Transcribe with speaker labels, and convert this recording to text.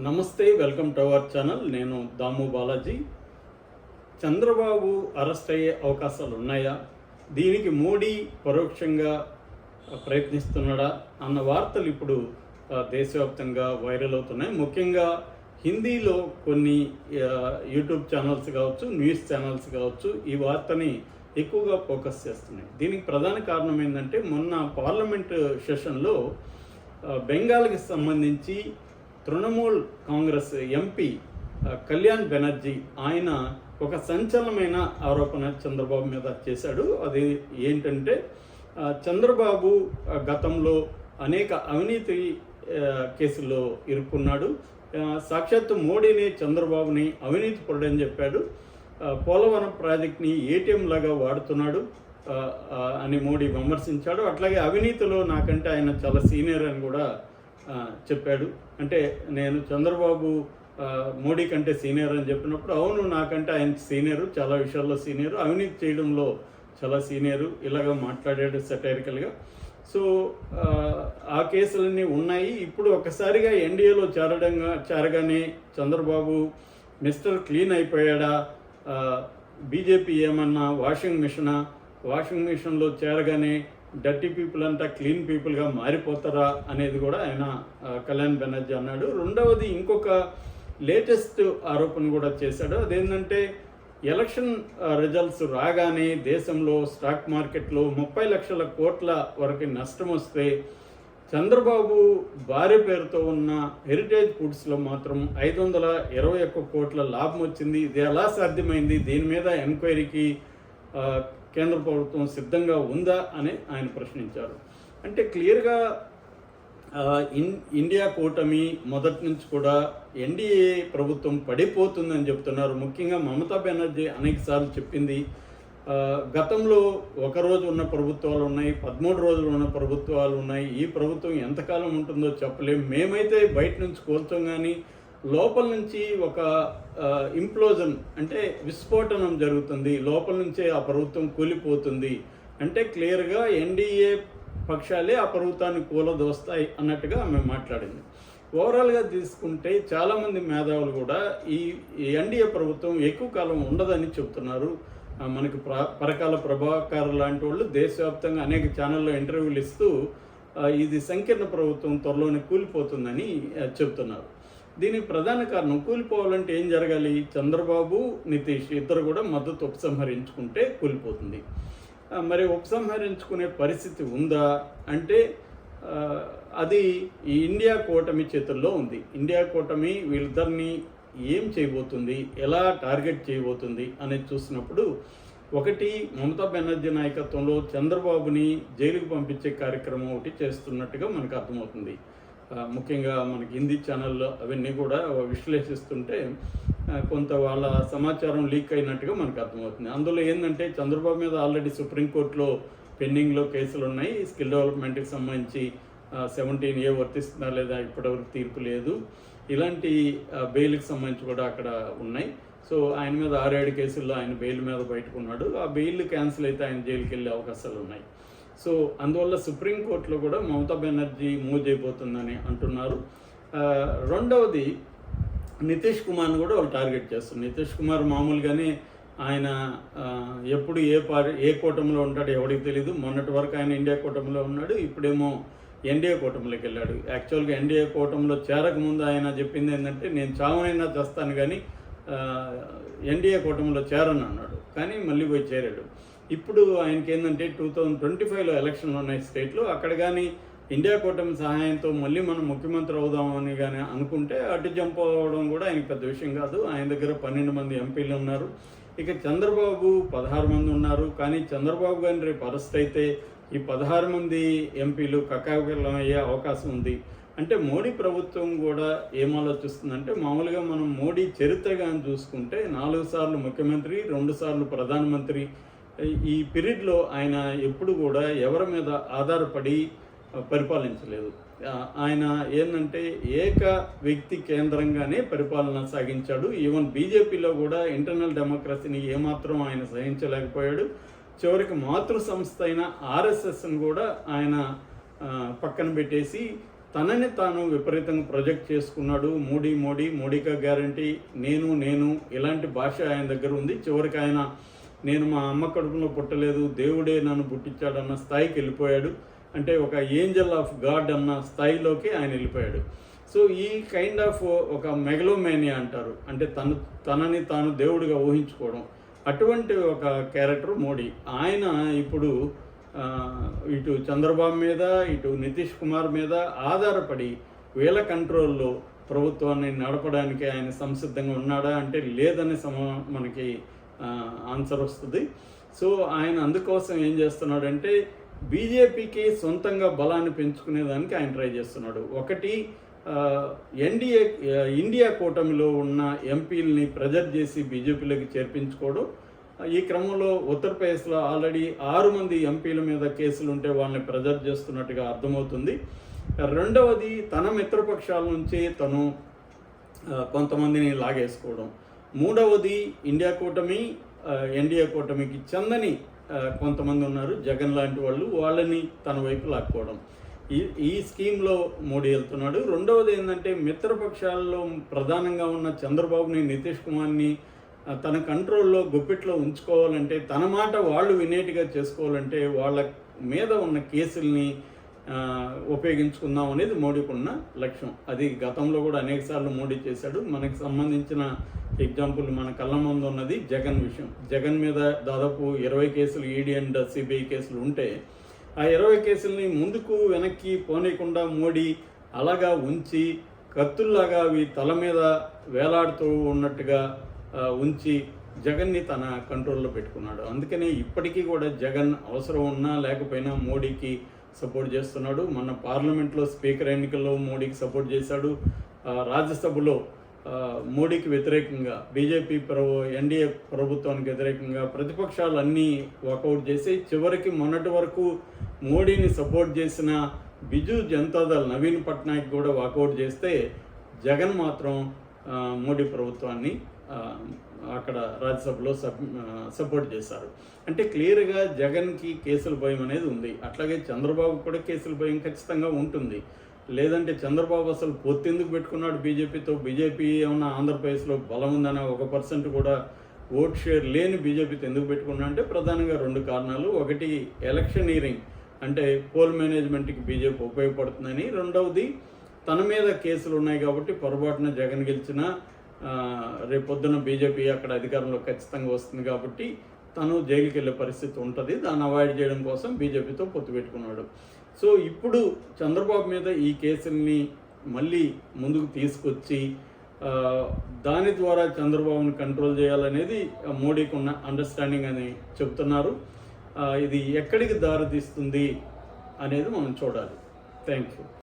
Speaker 1: నమస్తే welcome to our channel. నేను దాము Balaji. Chandrababu arrest అయ్యే అవకాశాలు ఉన్నాయా? దీనికి మోడీ పరోక్షంగా ప్రయత్నిస్తున్నాడా? అన్న వార్తలు ఇప్పుడు దేశవ్యాప్తంగా వైరల్ అవుతున్నాయి. ముఖ్యంగా హిందీలో కొన్ని యూట్యూబ్ ఛానల్స్ కావచ్చు న్యూస్ ఛానల్స్ కావచ్చు ఈ వార్తని ఎక్కువగా ఫోకస్ చేస్తున్నాయి. దీనికి ప్రధాన కారణం ఏంటంటే మొన్న పార్లమెంట్ సెషన్లో బెంగాల్కి సంబంధించి తృణమూల్ కాంగ్రెస్ ఎంపీ కళ్యాణ్ బెనర్జీ ఆయన ఒక సంచలనమైన ఆరోపణ చంద్రబాబు మీద చేశాడు. అది ఏంటంటే చంద్రబాబు గతంలో అనేక అవినీతి కేసుల్లో ఇరుక్కున్నాడు. సాక్షాత్తు మోడీని చంద్రబాబుని అవినీతి పరుడని చెప్పాడు. పోలవరం ప్రాజెక్ట్ని ఏటీఎం లాగా వాడుతున్నాడు అని మోడీ విమర్శించాడు. అట్లాగే అవినీతిలో నాకంటే ఆయన చాలా సీనియర్ అని కూడా చెప్పాడు. అంటే నేను చంద్రబాబు మోడీ కంటే సీనియర్ అని చెప్పినప్పుడు అవును నాకంటే ఆయన సీనియరు చాలా విషయాల్లో సీనియరు అవినీతి చేయడంలో చాలా సీనియరు ఇలాగ మాట్లాడాడు సెటైరికల్గా సో ఆ, కేసులన్నీ ఉన్నాయి. ఇప్పుడు ఒక్కసారిగా ఎన్డీఏలో చేరడంగా చేరగానే చంద్రబాబు మిస్టర్ క్లీన్ అయిపోయాడా? బీజేపీ ఏమన్నా వాషింగ్ మిషనా? వాషింగ్ మిషన్లో చేరగానే డర్టీ పీపుల్ అంతా క్లీన్ పీపుల్గా మారిపోతారా అనేది కూడా ఆయన కళ్యాణ్ బెనర్జీ అన్నాడు. రెండవది ఇంకొక లేటెస్ట్ ఆరోపణ కూడా చేశాడు. అదేంటంటే ఎలక్షన్ రిజల్ట్స్ రాగానే దేశంలో స్టాక్ మార్కెట్లో ముప్పై లక్షల కోట్ల వరకు నష్టం వస్తే చంద్రబాబు భార్య పేరుతో ఉన్న హెరిటేజ్ ఫుడ్స్లో మాత్రం ఐదు వందల ఇరవై ఒక్క కోట్ల లాభం వచ్చింది. ఇది ఎలా సాధ్యమైంది? దీని మీద ఎంక్వైరీకి కేంద్ర ప్రభుత్వం సిద్ధంగా ఉందా అని ఆయన ప్రశ్నించారు. అంటే క్లియర్గా ఇన్ ఇండియా కూటమి మొదటి నుంచి కూడా ఎన్డీఏ ప్రభుత్వం పడిపోతుందని చెప్తున్నారు. ముఖ్యంగా మమతా బెనర్జీ అనేక సార్లు చెప్పింది గతంలో ఒక రోజు ఉన్న ప్రభుత్వాలు ఉన్నాయి పదమూడు రోజులు ఉన్న ప్రభుత్వాలు ఉన్నాయి. ఈ ప్రభుత్వం ఎంతకాలం ఉంటుందో చెప్పలేం. మేమైతే బయట నుంచి కోల్చం కానీ లోపల నుంచి ఒక ఇంప్లోజన్ అంటే విస్ఫోటనం జరుగుతుంది. లోపల నుంచే ఆ ప్రభుత్వం కూలిపోతుంది. అంటే క్లియర్గా ఎన్డీఏ పక్షాలే ఆ ప్రభుత్వాన్ని కూలదోస్తాయి అన్నట్టుగా ఆమె మాట్లాడింది. ఓవరాల్గా తీసుకుంటే చాలామంది మేధావులు కూడా ఈ ఎన్డీఏ ప్రభుత్వం ఎక్కువ కాలం ఉండదని చెబుతున్నారు మనకు ప్ర పరకాల ప్రభాకర్ లాంటి వాళ్ళు దేశవ్యాప్తంగా అనేక ఛానల్లో ఇంటర్వ్యూలు ఇస్తూ ఇది సంకీర్ణ ప్రభుత్వం త్వరలోనే కూలిపోతుందని చెప్తున్నారు. చెబుతున్నారు దీనికి ప్రధాన కారణం కూలిపోవాలంటే ఏం జరగాలి? చంద్రబాబు నితీష్ ఇద్దరు కూడా మద్దతు ఉపసంహరించుకుంటే కూలిపోతుంది. మరి ఉపసంహరించుకునే పరిస్థితి ఉందా? అంటే అది ఈ ఇండియా కూటమి చేతుల్లో ఉంది. ఇండియా కూటమి వీళ్ళిద్దరిని ఏం చేయబోతుంది? ఎలా టార్గెట్ చేయబోతుంది? అనేది చూసినప్పుడు ఒకటి మమతా బెనర్జీ నాయకత్వంలో చంద్రబాబుని జైలుకు పంపించే కార్యక్రమం ఒకటి చేస్తున్నట్టుగా మనకు అర్థమవుతుంది. ముఖ్యంగా మనకి హిందీ ఛానల్లో అవన్నీ కూడా విశ్లేషిస్తుంటే కొంత వాళ్ళ సమాచారం లీక్ అయినట్టుగా మనకు అర్థమవుతుంది. అందులో ఏంటంటే చంద్రబాబు మీద ఆల్రెడీ సుప్రీంకోర్టులో పెండింగ్లో కేసులు ఉన్నాయి స్కిల్ డెవలప్మెంట్కి సంబంధించి సెవెంటీన్ ఏ వర్తిస్తుందా లేదా ఇప్పటివరకు తీర్పు లేదు. ఇలాంటి బెయిల్కి సంబంధించి కూడా అక్కడ ఉన్నాయి. సో ఆయన మీద ఆరేడు కేసుల్లో ఆయన బెయిల్ మీద బయటకున్నాడు ఆ బెయిల్ క్యాన్సిల్ అయితే ఆయన జైలుకి వెళ్ళే అవకాశాలు ఉన్నాయి సో అందువల్ల సుప్రీంకోర్టులో కూడా మమతా బెనర్జీ మూవ్ చేయబోతుందని అంటున్నారు రెండవది నితీష్ కుమార్ని కూడా వాళ్ళు టార్గెట్ చేస్తారు. నితీష్ కుమార్ మామూలుగానే ఆయన ఎప్పుడు ఏ పార్టీ ఏ కూటమిలో ఉంటాడో ఎవరికి తెలియదు మొన్నటి వరకు ఆయన ఇండియా కూటమిలో ఉన్నాడు. ఇప్పుడేమో ఎన్డీఏ కూటమిలోకి వెళ్ళాడు. యాక్చువల్గా ఎన్డీఏ కూటమిలో చేరకముందు ఆయన చెప్పింది ఏంటంటే నేను చావనైనా తెస్తాను కానీ ఎన్డీఏ కూటమిలో చేరను అన్నాడు కానీ మళ్ళీ పోయి చేరాడు. ఇప్పుడు ఆయనకి ఏంటంటే టూ థౌజండ్ ట్వంటీ ఫైవ్లో ఎలక్షన్లు ఉన్నాయి స్టేట్లో. అక్కడ కానీ ఇండియా కూటమి సహాయంతో మళ్ళీ మనం ముఖ్యమంత్రి అవుదామని కానీ అనుకుంటే అటు జంప్ అవ్వడం కూడా ఆయనకి పెద్ద విషయం కాదు. ఆయన దగ్గర పన్నెండు మంది ఎంపీలు ఉన్నారు. ఇక చంద్రబాబు పదహారు మంది ఉన్నారు. కానీ చంద్రబాబు గారిని రేపు అరెస్ట్ అయితే ఈ పదహారు మంది ఎంపీలు కకావికలం అయ్యే అవకాశం ఉంది. అంటే మోడీ ప్రభుత్వం కూడా ఏమాలోచిస్తుందంటే మామూలుగా మనం మోడీ చరిత్రగా చూసుకుంటే నాలుగు సార్లు ముఖ్యమంత్రి రెండు సార్లు ప్రధానమంత్రి ఈ పీరియడ్లో ఆయన ఎప్పుడు కూడా ఎవరి మీద ఆధారపడి పరిపాలించలేదు. ఆయన ఏంటంటే ఏక వ్యక్తి కేంద్రంగానే పరిపాలన సాగించాడు. ఈవెన్ బీజేపీలో కూడా ఇంటర్నల్ డెమోక్రసీని ఏమాత్రం ఆయన సహించలేకపోయాడు. చివరికి మాతృ సంస్థ అయిన ఆర్ఎస్ఎస్ని కూడా ఆయన పక్కన పెట్టేసి తనని తాను విపరీతంగా ప్రొజెక్ట్ చేసుకున్నాడు. మోడీ మోడీ మోడీకా గ్యారంటీ నేను నేను ఇలాంటి భాష ఆయన దగ్గర ఉంది. చివరికి ఆయన నేను మా అమ్మ కడుపులో పుట్టలేదు దేవుడే నన్ను పుట్టించాడన్న స్థాయికి వెళ్ళిపోయాడు. అంటే ఒక ఏంజల్ ఆఫ్ గాడ్ అన్న స్థాయిలోకి ఆయన వెళ్ళిపోయాడు. సో ఈ కైండ్ ఆఫ్ ఒక మెగలోమేనియా అంటారు. అంటే తను తనని తాను దేవుడిగా ఊహించుకోవడం. అటువంటి ఒక క్యారెక్టర్ మోడీ. ఆయన ఇప్పుడు ఇటు చంద్రబాబు మీద ఇటు నితీష్ కుమార్ మీద ఆధారపడి వీళ్ళ కంట్రోల్లో ప్రభుత్వాన్ని నడపడానికి ఆయన సంసిద్ధంగా ఉన్నాడా అంటే లేదని సమ మనకి ఆన్సర్ వస్తుంది. సో ఆయన అందుకోసం ఏం చేస్తున్నాడంటే బీజేపీకి సొంతంగా బలాన్ని పెంచుకునేదానికి ఆయన ట్రై చేస్తున్నాడు. ఒకటి ఎన్డీఏ ఇండియా కూటమిలో ఉన్న ఎంపీలని ప్రెజర్ చేసి బీజేపీలోకి చేర్పించుకోవడం ఈ క్రమంలో ఉత్తరప్రదేశ్లో ఆల్రెడీ ఆరు మంది ఎంపీల మీద కేసులు ఉంటే వాళ్ళని ప్రెజర్ చేస్తున్నట్టుగా అర్థమవుతుంది. రెండవది తన మిత్రపక్షాల నుంచి తను కొంతమందిని లాగేసుకోవడం. మూడవది ఇండియా కూటమి ఎన్డీఏ కూటమికి చెందని కొంతమంది ఉన్నారు. జగన్ లాంటి వాళ్ళు వాళ్ళని తన వైపు లాక్కోవడం. ఈ ఈ స్కీమ్లో మోడీ వెళ్తున్నాడు. రెండవది ఏంటంటే మిత్రపక్షాల్లో ప్రధానంగా ఉన్న చంద్రబాబుని నితీష్ కుమార్ని తన కంట్రోల్లో గుప్పిట్లో ఉంచుకోవాలంటే తన మాట వాళ్ళు వినేటిగా చేసుకోవాలంటే వాళ్ళ మీద ఉన్న కేసుల్ని ఉపయోగించుకుందాం అనేది మోడీకి ఉన్న లక్ష్యం. అది గతంలో కూడా అనేకసార్లు మోడీ చేశాడు. మనకు సంబంధించిన ఎగ్జాంపుల్ మన కళ్ళ ముందు ఉన్నది జగన్ విషయం. జగన్ మీద దాదాపు ఇరవై కేసులు ఈడీ అండ్ సిబిఐ కేసులు ఉంటే ఆ ఇరవై కేసుల్ని ముందుకు వెనక్కి పోనీయకుండా మోడీ అలాగా ఉంచి కత్తుల్లాగా అవి తల మీద వేలాడుతూ ఉన్నట్టుగా ఉంచి జగన్ని తన కంట్రోల్లో పెట్టుకున్నాడు. అందుకనే ఇప్పటికీ కూడా జగన్ అవసరం ఉన్నా లేకపోయినా మోడీకి సపోర్ట్ చేస్తున్నాడు. మన పార్లమెంట్లో స్పీకర్ ఎన్నికల్లో మోడీకి సపోర్ట్ చేశాడు. రాజ్యసభలో మోడీకి వ్యతిరేకంగా బీజేపీ ప్రభు ఎన్డీఏ ప్రభుత్వానికి వ్యతిరేకంగా ప్రతిపక్షాలు అన్నీ వాకౌట్ చేసి చివరికి మొన్నటి వరకు మోడీని సపోర్ట్ చేసిన బిజు జనతాదళ్ నవీన్ పట్నాయక్ కూడా వాకౌట్ చేస్తే జగన్ మాత్రం మోడీ ప్రభుత్వాన్ని అక్కడ రాజ్యసభలో సబ్ సపోర్ట్ చేశారు. అంటే క్లియర్గా జగన్కి కేసుల భయం అనేది ఉంది. అట్లాగే చంద్రబాబు కూడా కేసుల భయం ఖచ్చితంగా ఉంటుంది. లేదంటే చంద్రబాబు అసలు పొత్తెందుకు పెట్టుకున్నాడు బీజేపీతో? బీజేపీ ఏమన్నా ఆంధ్రప్రదేశ్లో బలం ఉందనే ఒక పర్సెంట్ కూడా ఓట్ షేర్ లేని బీజేపీతో ఎందుకు పెట్టుకున్నా అంటే ప్రధానంగా రెండు కారణాలు. ఒకటి ఎలక్షనీరింగ్ అంటే పోల్ మేనేజ్మెంట్కి బీజేపీ ఉపయోగపడుతుందని. రెండవది తన మీద కేసులు ఉన్నాయి కాబట్టి పొరపాటున జగన్ గెలిచిన రేపొద్దున బీజేపీ అక్కడ అధికారంలో ఖచ్చితంగా వస్తుంది కాబట్టి తను జైలుకి వెళ్ళే పరిస్థితి ఉంటుంది. దాన్ని అవాయిడ్ చేయడం కోసం బీజేపీతో పొత్తు పెట్టుకున్నాడు. సో ఇప్పుడు చంద్రబాబు మీద ఈ కేసుల్ని మళ్ళీ ముందుకు తీసుకొచ్చి దాని ద్వారా చంద్రబాబుని కంట్రోల్ చేయాలనేది మోడీకి ఉన్న అండర్స్టాండింగ్ అని చెప్తున్నారు. ఇది ఎక్కడికి దారితీస్తుంది అనేది మనం చూడాలి. Thank you